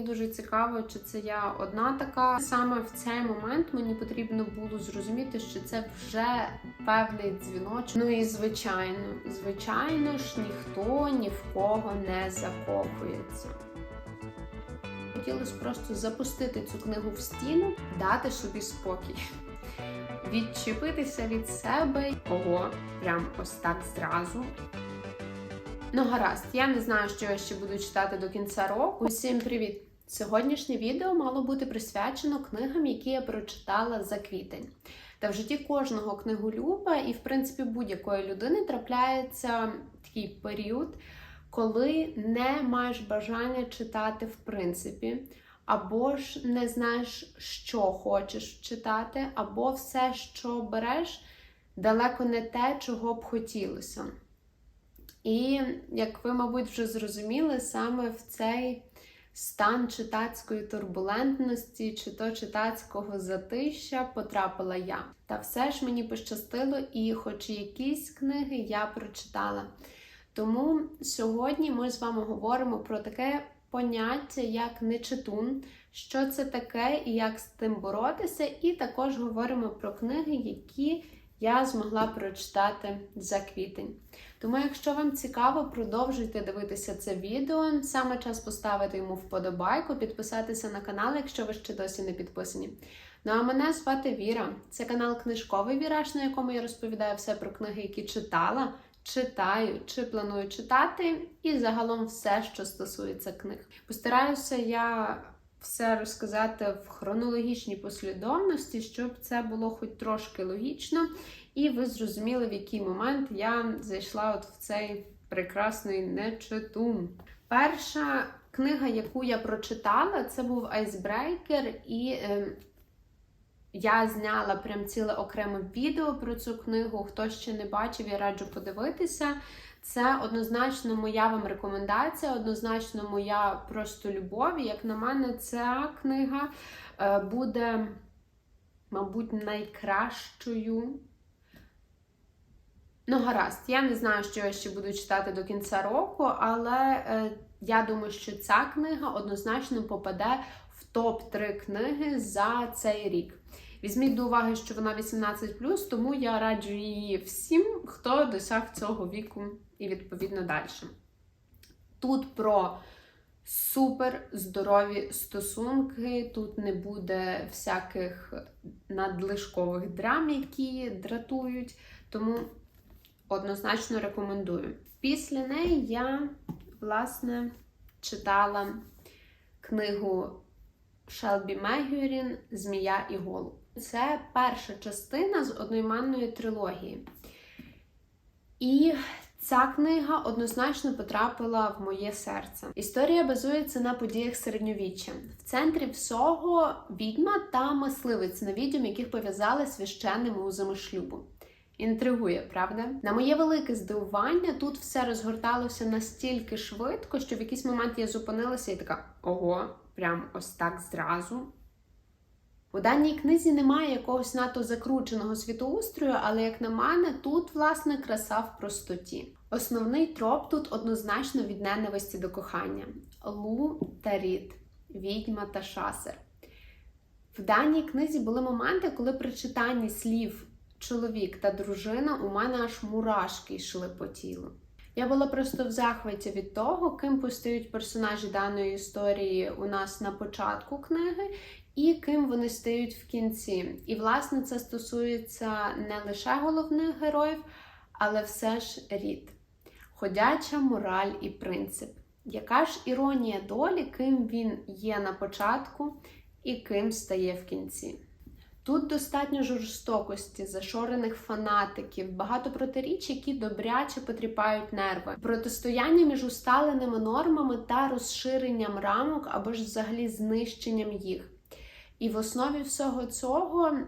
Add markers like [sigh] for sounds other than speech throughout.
Дуже цікаво, чи це я одна така. Саме в цей момент мені потрібно було зрозуміти, що це вже певний дзвіночок. Ну і звичайно, звичайно ж, ніхто ні в кого не закохується. Хотілося просто запустити цю книгу в стіну, дати собі спокій, відчепитися від себе. Ого, прям ось так зразу. Ну, гаразд, я не знаю, що я ще буду читати до кінця року. Усім привіт! Сьогоднішнє відео мало бути присвячено книгам, які я прочитала за квітень. Та в житті кожного книголюба і, в принципі, будь-якої людини трапляється такий період, коли не маєш бажання читати в принципі, або ж не знаєш, що хочеш читати, або все, що береш, далеко не те, чого б хотілося. І, як ви, мабуть, вже зрозуміли, саме в цей стан читацької турбулентності чи то читацького затища потрапила я. Та все ж мені пощастило, і хоч якісь книги я прочитала. Тому сьогодні ми з вами говоримо про таке поняття, як нечитун, що це таке і як з тим боротися, і також говоримо про книги, які я змогла прочитати за квітень. Тому, якщо вам цікаво, продовжуйте дивитися це відео. Саме час поставити йому вподобайку, підписатися на канал, якщо ви ще досі не підписані. Ну а мене звати Віра. Це канал Книжковий Віраж, на якому я розповідаю все про книги, які читала, читаю чи планую читати, і загалом все, що стосується книг. Постараюся я все розказати в хронологічній послідовності, щоб це було хоч трошки логічно, і ви зрозуміли, в який момент я зайшла от в цей прекрасний нечитун. Перша книга, яку я прочитала, це був Айсбрейкер, і е, я зняла прям ціле окреме відео про цю книгу. Хто ще не бачив, я раджу подивитися. Це однозначно моя вам рекомендація, однозначно моя просто любов. Як на мене, ця книга е, буде, мабуть, найкращою. Ну, гаразд, я не знаю, що я ще буду читати до кінця року, але е, я думаю, що ця книга однозначно попаде в топ-3 книги за цей рік. Візьміть до уваги, що вона 18, тому я раджу її всім, хто досяг цього віку і відповідно далі. Тут про супер здорові стосунки, тут не буде всяких надлишкових драм, які дратують, тому однозначно рекомендую. Після неї я, власне, читала книгу Шелбі Мегюрін Змія і Голуб. Це перша частина з одноіменної трилогії. І ця книга однозначно потрапила в моє серце. Історія базується на подіях середньовіччя. В центрі всього відьма та мисливець на відьом, яких пов'язали священними узами шлюбу. Інтригує, правда? На моє велике здивування, тут все розгорталося настільки швидко, що в якийсь момент я зупинилася і така: ого, прям ось так зразу. У даній книзі немає якогось надто закрученого світоустрою, але, як на мене, тут, власне, краса в простоті. Основний троп тут однозначно від ненависті до кохання: Лу та Рід, відьма та шасер. В даній книзі були моменти, коли при читанні слів чоловік та дружина у мене аж мурашки йшли по тілу. Я була просто в захваті від того, ким постають персонажі даної історії у нас на початку книги, і ким вони стають в кінці. І, власне, це стосується не лише головних героїв, але все ж рід. Ходяча мораль і принцип. Яка ж іронія долі, ким він є на початку і ким стає в кінці? Тут достатньо жорстокості, зашорених фанатиків, багато протиріч, які добряче потріпають нерви, протистояння між усталеними нормами та розширенням рамок або ж взагалі знищенням їх. І в основі всього цього,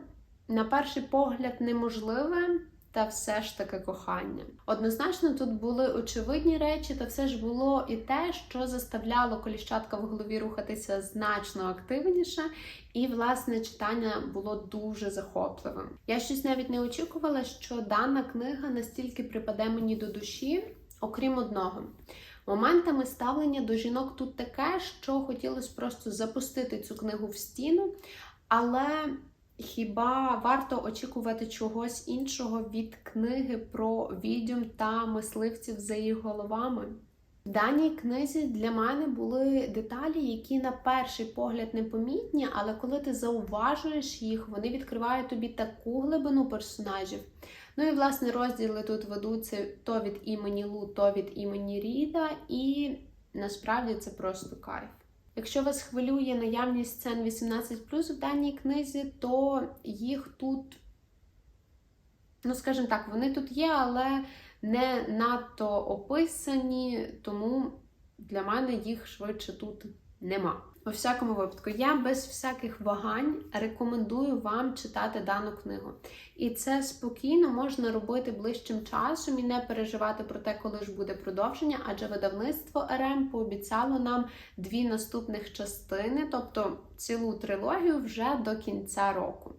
на перший погляд, неможливе, та все ж таки кохання. Однозначно, тут були очевидні речі, та все ж було і те, що заставляло коліщатка в голові рухатися значно активніше, і, власне, читання було дуже захопливим. Я щось навіть не очікувала, що дана книга настільки припаде мені до душі, окрім одного. Моментами ставлення до жінок тут таке, що хотілося просто запустити цю книгу в стіну, але хіба варто очікувати чогось іншого від книги про відьом та мисливців за їх головами? В даній книзі для мене були деталі, які на перший погляд непомітні, але коли ти зауважуєш їх, вони відкривають тобі таку глибину персонажів. Ну і власне розділи тут ведуться то від імені Лу, то від імені Ріда, і насправді це просто кайф. Якщо вас хвилює наявність сцен 18 в даній книзі, то їх тут, ну скажімо так, вони тут є, але не надто описані, тому для мене їх швидше тут нема. У всякому випадку, я без всяких вагань рекомендую вам читати дану книгу. І це спокійно можна робити ближчим часом і не переживати про те, коли ж буде продовження, адже видавництво РМ пообіцяло нам дві наступних частини, тобто цілу трилогію вже до кінця року.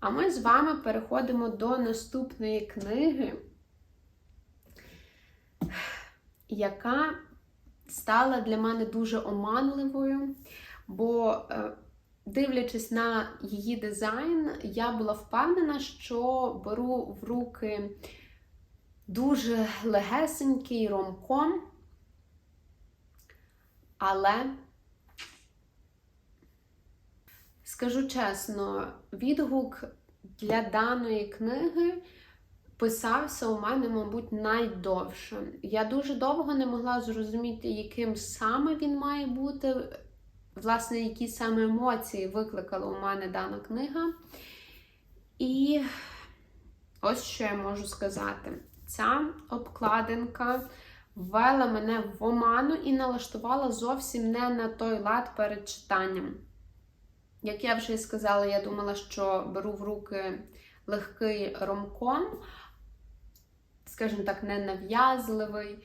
А ми з вами переходимо до наступної книги, яка стала для мене дуже оманливою, бо, е, дивлячись на її дизайн, я була впевнена, що беру в руки дуже легесенький ромком, але, скажу чесно, відгук для даної книги писався у мене, мабуть, найдовше. Я дуже довго не могла зрозуміти, яким саме він має бути, власне, які саме емоції викликала у мене дана книга. І ось що я можу сказати: ця обкладинка ввела мене в оману і налаштувала зовсім не на той лад перед читанням. Як я вже сказала, я думала, що беру в руки легкий ромком, скажімо так, не нав'язливий,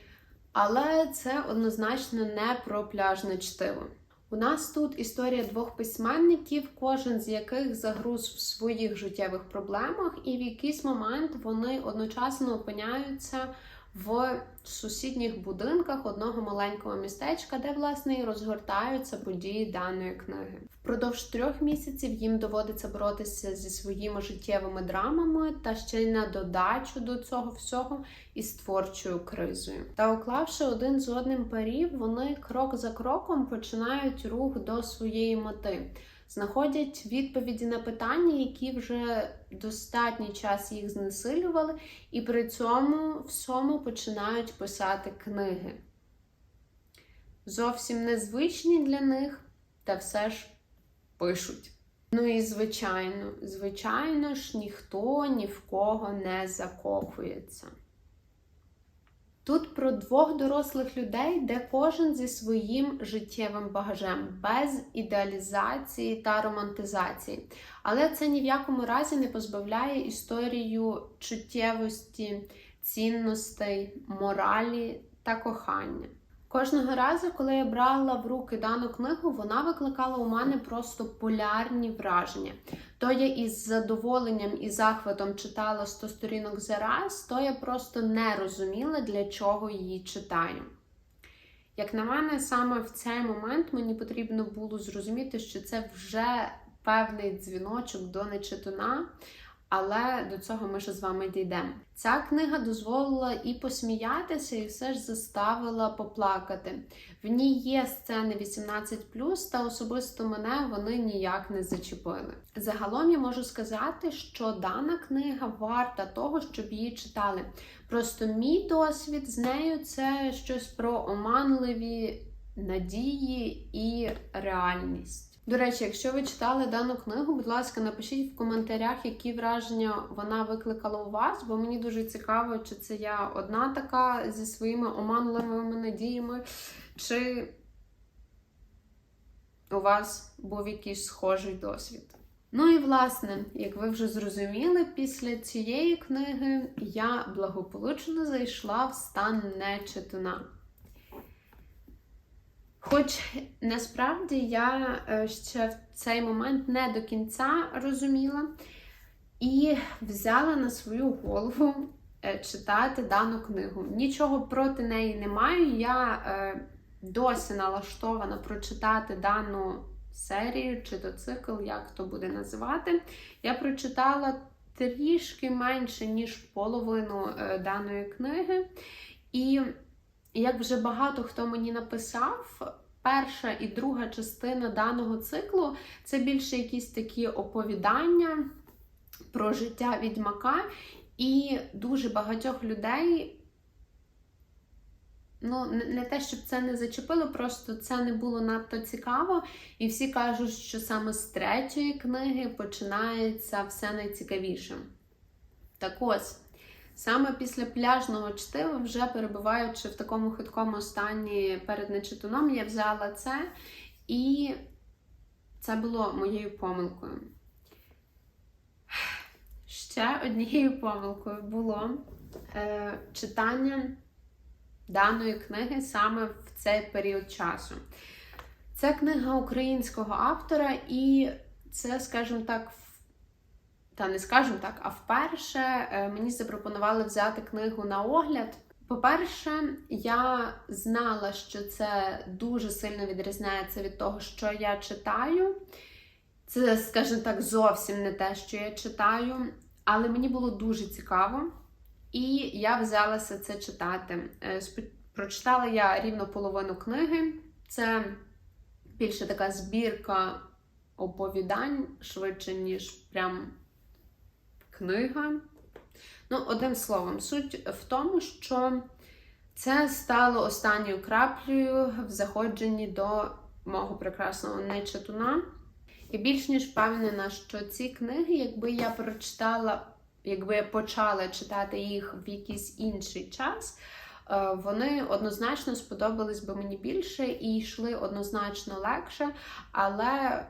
але це однозначно не про пляжне чтиво. У нас тут історія двох письменників, кожен з яких загруз в своїх життєвих проблемах, і в якийсь момент вони одночасно опиняються в сусідніх будинках одного маленького містечка, де власне і розгортаються події даної книги. Впродовж трьох місяців їм доводиться боротися зі своїми життєвими драмами та ще й на додачу до цього всього із творчою кризою. Та уклавши один з одним парів, вони крок за кроком починають рух до своєї мети знаходять відповіді на питання, які вже достатній час їх знесилювали, і при цьому всьому починають писати книги. Зовсім незвичні для них, та все ж пишуть. Ну і звичайно, звичайно ж, ніхто ні в кого не закохується. Тут про двох дорослих людей, де кожен зі своїм життєвим багажем, без ідеалізації та романтизації. Але це ні в якому разі не позбавляє історію чуттєвості, цінностей, моралі та кохання. Кожного разу, коли я брала в руки дану книгу, вона викликала у мене просто полярні враження. То я із задоволенням і захватом читала 100 сторінок за раз, то я просто не розуміла, для чого її читаю. Як на мене, саме в цей момент мені потрібно було зрозуміти, що це вже певний дзвіночок до нечитуна, але до цього ми ще з вами дійдемо. Ця книга дозволила і посміятися, і все ж заставила поплакати. В ній є сцени 18, та особисто мене вони ніяк не зачепили. Загалом я можу сказати, що дана книга варта того, щоб її читали. Просто мій досвід з нею це щось про оманливі надії і реальність. До речі, якщо ви читали дану книгу, будь ласка, напишіть в коментарях, які враження вона викликала у вас, бо мені дуже цікаво, чи це я одна така зі своїми оманливими надіями, чи у вас був якийсь схожий досвід. Ну і власне, як ви вже зрозуміли, після цієї книги я благополучно зайшла в стан нечитуна. Хоч насправді я е, ще в цей момент не до кінця розуміла і взяла на свою голову е, читати дану книгу. Нічого проти неї не маю. Я е, досі налаштована прочитати дану серію чи то цикл, як то буде називати. Я прочитала трішки менше, ніж половину даної книги. І як вже багато хто мені написав, перша і друга частина даного циклу це більше якісь такі оповідання про життя відьмака, і дуже багатьох людей. Ну, не те, щоб це не зачепило, просто це не було надто цікаво. І всі кажуть, що саме з третьої книги починається все найцікавіше. Так ось, саме після пляжного чтива, вже перебуваючи в такому хиткому стані перед нечитуном, я взяла це, і це було моєю помилкою. Ще однією помилкою було е, читання даної книги саме в цей період часу. Це книга українського автора, і це, скажімо так, та не скажімо так, а вперше е, мені запропонували взяти книгу на огляд. По-перше, я знала, що це дуже сильно відрізняється від того, що я читаю. Це, скажімо так, зовсім не те, що я читаю, але мені було дуже цікаво. І я взялася це читати. Е, прочитала я рівно половину книги. Це більше така збірка оповідань, швидше, ніж прям книга. Ну, одним словом, суть в тому, що це стало останньою краплею в заходженні до мого прекрасного нечитуна. І більш ніж впевнена, що ці книги, якби я прочитала якби я почала читати їх в якийсь інший час, е, вони однозначно сподобались би мені більше і йшли однозначно легше, але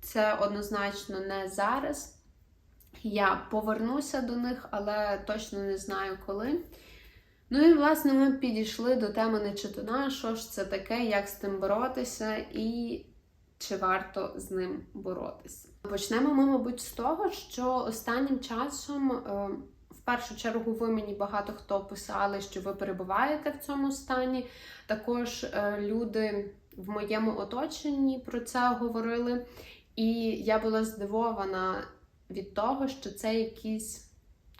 це однозначно не зараз. Я повернуся до них, але точно не знаю коли. Ну і, власне, ми підійшли до теми нечитуна, що ж це таке, як з тим боротися, і чи варто з ним боротися. Почнемо ми, мабуть, з того, що останнім часом, е, в першу чергу, ви мені багато хто писали, що ви перебуваєте в цьому стані. Також е, люди в моєму оточенні про це говорили. І я була здивована від того, що це якийсь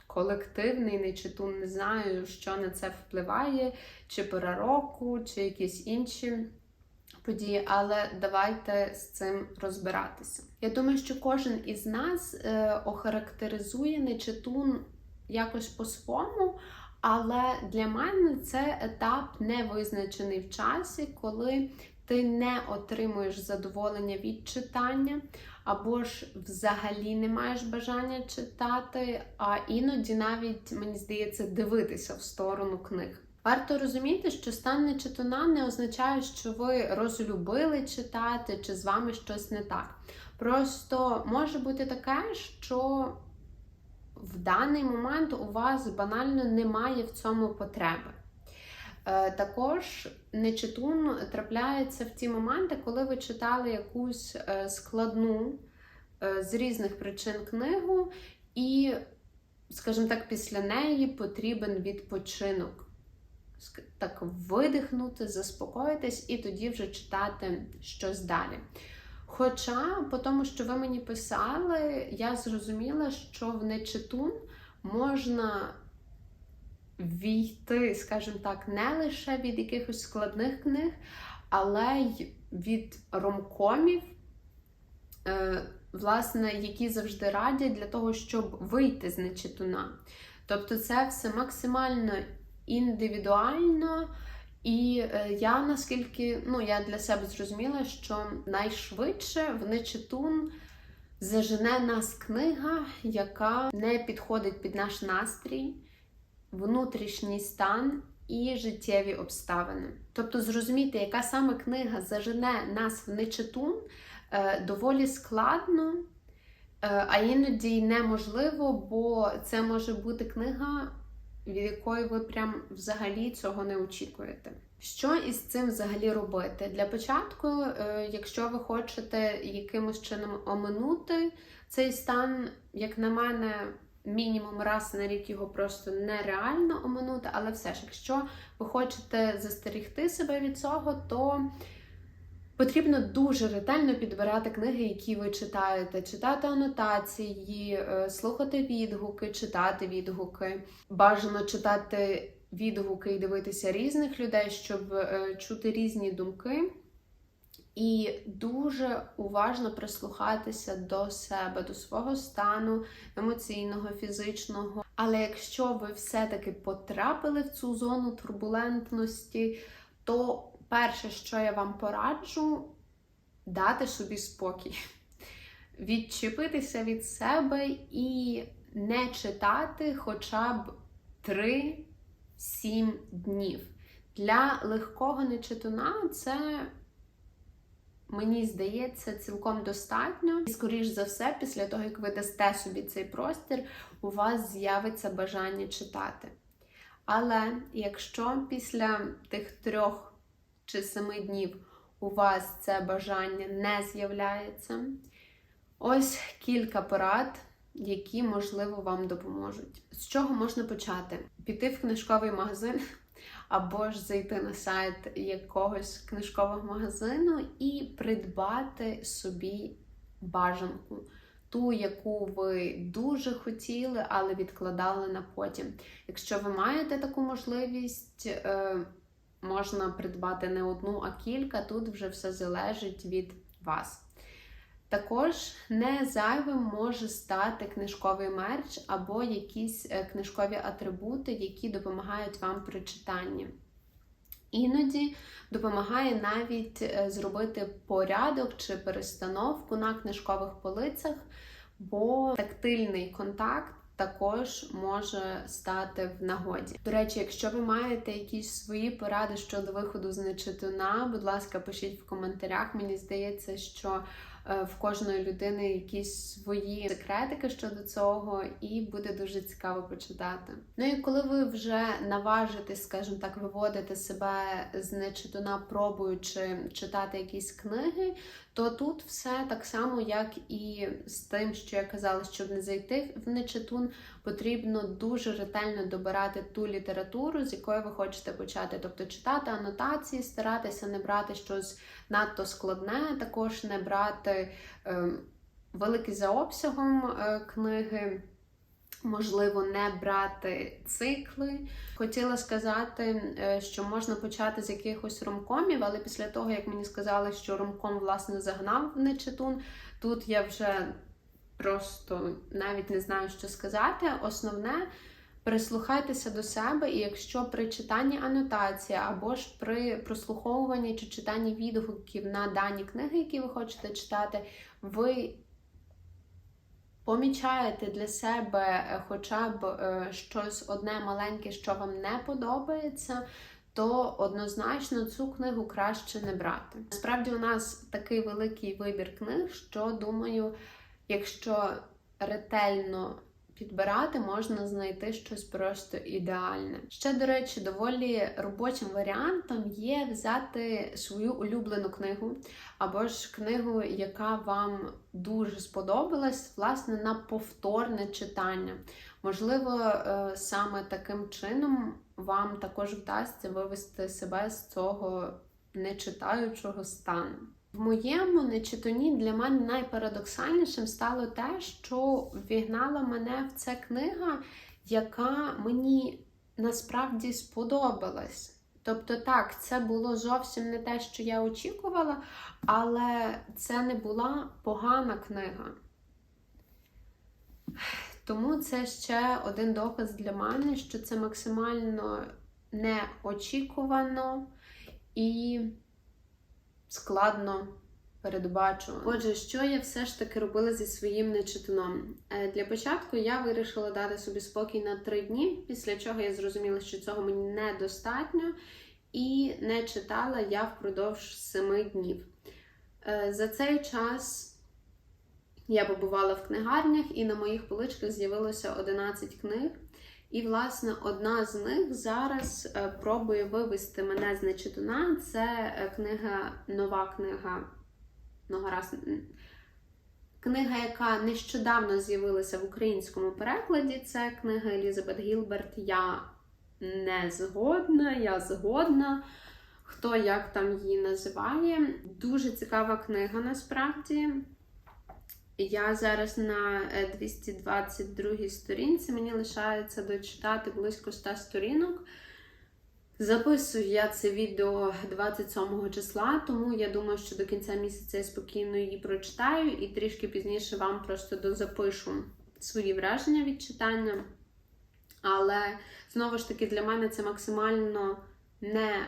колективний нечитун, не знаю, що на це впливає, чи пора року, чи якісь інші події, але давайте з цим розбиратися. Я думаю, що кожен із нас е, охарактеризує нечитун якось по-своєму, але для мене це етап не визначений в часі, коли ти не отримуєш задоволення від читання, або ж взагалі не маєш бажання читати, а іноді навіть, мені здається, дивитися в сторону книг. Варто розуміти, що стан нечитуна не означає, що ви розлюбили читати, чи з вами щось не так. Просто може бути таке, що в даний момент у вас банально немає в цьому потреби. Е, також нечитун трапляється в ті моменти, коли ви читали якусь е, складну е, з різних причин книгу, і, скажімо так, після неї потрібен відпочинок так видихнути, заспокоїтись і тоді вже читати щось далі. Хоча, по тому, що ви мені писали, я зрозуміла, що в нечитун можна війти, скажімо так, не лише від якихось складних книг, але й від ромкомів, е, власне, які завжди радять для того, щоб вийти з нечитуна. Тобто, це все максимально індивідуально. І е, я наскільки ну, я для себе зрозуміла, що найшвидше в нечитун зажене нас книга, яка не підходить під наш настрій, внутрішній стан і життєві обставини. Тобто, зрозуміти, яка саме книга зажене нас в нечитун, е, доволі складно, е, а іноді й неможливо, бо це може бути книга від якої ви прям взагалі цього не очікуєте. Що із цим взагалі робити? Для початку, е, якщо ви хочете якимось чином оминути цей стан, як на мене, мінімум раз на рік його просто нереально оминути. Але все ж, якщо ви хочете застерігти себе від цього, то Потрібно дуже ретельно підбирати книги, які ви читаєте, читати анотації, е, слухати відгуки, читати відгуки. Бажано читати відгуки і дивитися різних людей, щоб е, чути різні думки. І дуже уважно прислухатися до себе, до свого стану емоційного, фізичного. Але якщо ви все-таки потрапили в цю зону турбулентності, то перше, що я вам пораджу, дати собі спокій, відчепитися від себе і не читати хоча б 3-7 днів. Для легкого нечитуна це. Мені здається, цілком достатньо. І, скоріш за все, після того, як ви дасте собі цей простір, у вас з'явиться бажання читати. Але якщо після тих трьох чи семи днів у вас це бажання не з'являється, ось кілька порад, які, можливо, вам допоможуть. З чого можна почати? Піти в книжковий магазин або ж зайти на сайт якогось книжкового магазину і придбати собі бажанку. Ту, яку ви дуже хотіли, але відкладали на потім. Якщо ви маєте таку можливість, е, можна придбати не одну, а кілька, тут вже все залежить від вас. Також не зайвим може стати книжковий мерч або якісь е, книжкові атрибути, які допомагають вам при читанні. Іноді допомагає навіть е, зробити порядок чи перестановку на книжкових полицях, бо тактильний контакт також може стати в нагоді. До речі, якщо ви маєте якісь свої поради щодо виходу з нечитуна, будь ласка, пишіть в коментарях. Мені здається, що в кожної людини якісь свої секретики щодо цього, і буде дуже цікаво почитати. Ну і коли ви вже наважитесь, скажімо так, виводити себе з нечитуна, пробуючи читати якісь книги, то тут все так само, як і з тим, що я казала, щоб не зайти в нечитун, потрібно дуже ретельно добирати ту літературу, з якої ви хочете почати. Тобто читати анотації, старатися не брати щось надто складне, також не брати е, великі за обсягом е, книги. Можливо, не брати цикли. Хотіла сказати, е, що можна почати з якихось ромкомів, але після того, як мені сказали, що ромком, власне, загнав в нечитун, тут я вже просто навіть не знаю, що сказати. Основне прислухайтеся до себе, і якщо при читанні анотації або ж при прослуховуванні чи читанні відгуків на дані книги, які ви хочете читати, ви помічаєте для себе е, хоча б е, щось одне маленьке, що вам не подобається. То однозначно цю книгу краще не брати. Насправді, у нас такий великий вибір книг, що думаю, якщо ретельно підбирати, можна знайти щось просто ідеальне. Ще, до речі, доволі робочим варіантом є взяти свою улюблену книгу, або ж книгу, яка вам дуже сподобалась, власне, на повторне читання. Можливо, е, саме таким чином вам також вдасться вивести себе з цього нечитаючого стану. В моєму нечитанні для мене найпарадоксальнішим стало те, що вігнала мене в це книга, яка мені насправді сподобалась. Тобто, так, це було зовсім не те, що я очікувала, але це не була погана книга. Тому це ще один доказ для мене, що це максимально неочікувано і складно передбачувано. Отже, що я все ж таки робила зі своїм нечитуном? Е, для початку я вирішила дати собі спокій на три дні, після чого я зрозуміла, що цього мені недостатньо, і не читала я впродовж семи днів. Е, за цей час. Я побувала в книгарнях, і на моїх поличках з'явилося 11 книг. І, власне, одна з них зараз е, пробує вивести мене з нечитуна. Це е, книга, нова книга. Много раз Книга, яка нещодавно з'явилася в українському перекладі, це книга Елізабет Гілберт Я не згодна, я згодна. Хто як там її називає. Дуже цікава книга насправді. Я зараз на е, 222 сторінці, мені лишається дочитати близько 100 сторінок. Записую я це відео 27 числа, тому я думаю, що до кінця місяця я спокійно її прочитаю і трішки пізніше вам просто дозапишу свої враження від читання. Але знову ж таки, для мене це максимально не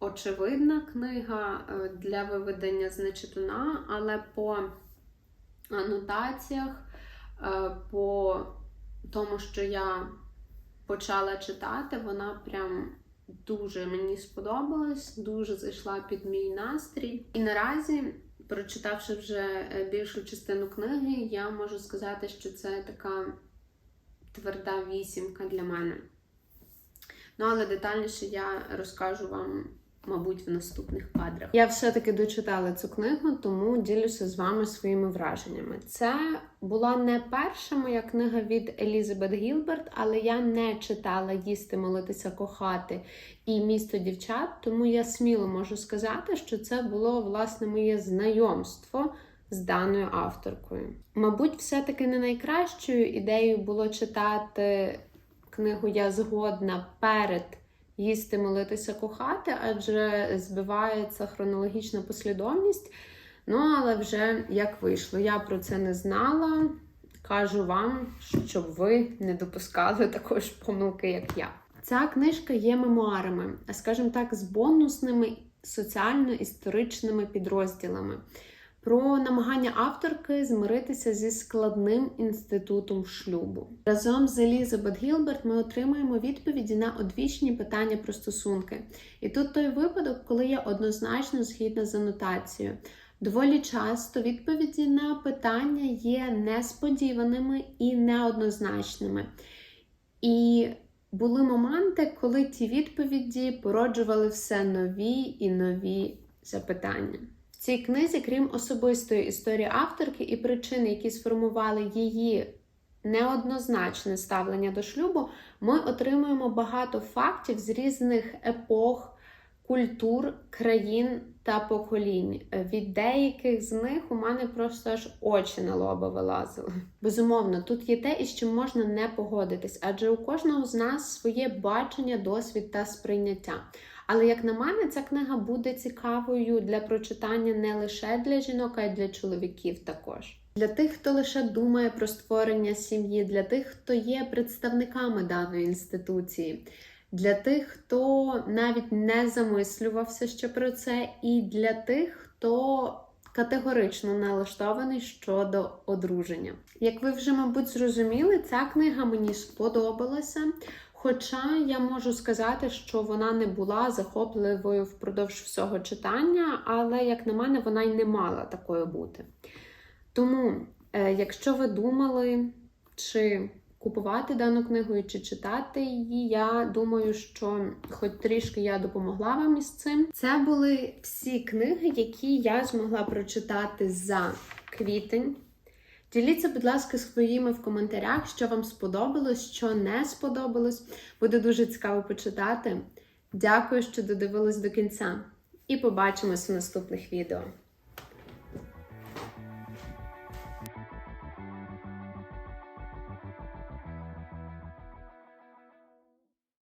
очевидна книга е, для виведення з нечитуна, але по анотаціях, е, по тому, що я почала читати, вона прям дуже мені сподобалась, дуже зайшла під мій настрій. І наразі, прочитавши вже е, більшу частину книги, я можу сказати, що це така тверда вісімка для мене. Ну, але детальніше я розкажу вам, мабуть, в наступних кадрах. Я все-таки дочитала цю книгу, тому ділюся з вами своїми враженнями. Це була не перша моя книга від Елізабет Гілберт, але я не читала їсти, молитися, кохати і місто дівчат, тому я сміло можу сказати, що це було власне моє знайомство з даною авторкою. Мабуть, все-таки не найкращою ідеєю було читати книгу Я згодна перед їсти, молитися, кохати, адже збивається хронологічна послідовність. Ну, але вже як вийшло. Я про це не знала. Кажу вам, щоб ви не допускали [laughs] такої ж помилки, як я. Ця книжка є мемуарами, а скажімо так, з бонусними соціально-історичними підрозділами. Про намагання авторки змиритися зі складним інститутом шлюбу. Разом з Елізабет Гілберт ми отримуємо відповіді на одвічні питання про стосунки. І тут той випадок, коли я однозначно згідна з анотацією. Доволі часто відповіді на питання є несподіваними і неоднозначними. І були моменти, коли ті відповіді породжували все нові і нові запитання. Цій книзі, крім особистої історії авторки і причин, які сформували її неоднозначне ставлення до шлюбу, ми отримуємо багато фактів з різних епох, культур, країн та поколінь. Від деяких з них у мене просто аж очі на лоба вилазили. Безумовно, тут є те, із чим можна не погодитись, адже у кожного з нас своє бачення, досвід та сприйняття. Але, як на мене, ця книга буде цікавою для прочитання не лише для жінок, а й для чоловіків також. Для тих, хто лише думає про створення сім'ї, для тих, хто є представниками даної інституції, для тих, хто навіть не замислювався ще про це, і для тих, хто категорично налаштований щодо одруження. Як ви вже, мабуть, зрозуміли, ця книга мені сподобалася. Хоча я можу сказати, що вона не була захопливою впродовж всього читання, але, як на мене, вона й не мала такою бути. Тому, е, якщо ви думали, чи купувати дану книгу чи читати її, я думаю, що хоч трішки я допомогла вам із цим. Це були всі книги, які я змогла прочитати за квітень. Діліться, будь ласка, своїми в коментарях, що вам сподобалось, що не сподобалось. Буде дуже цікаво почитати. Дякую, що додивились до кінця. І побачимось в наступних відео.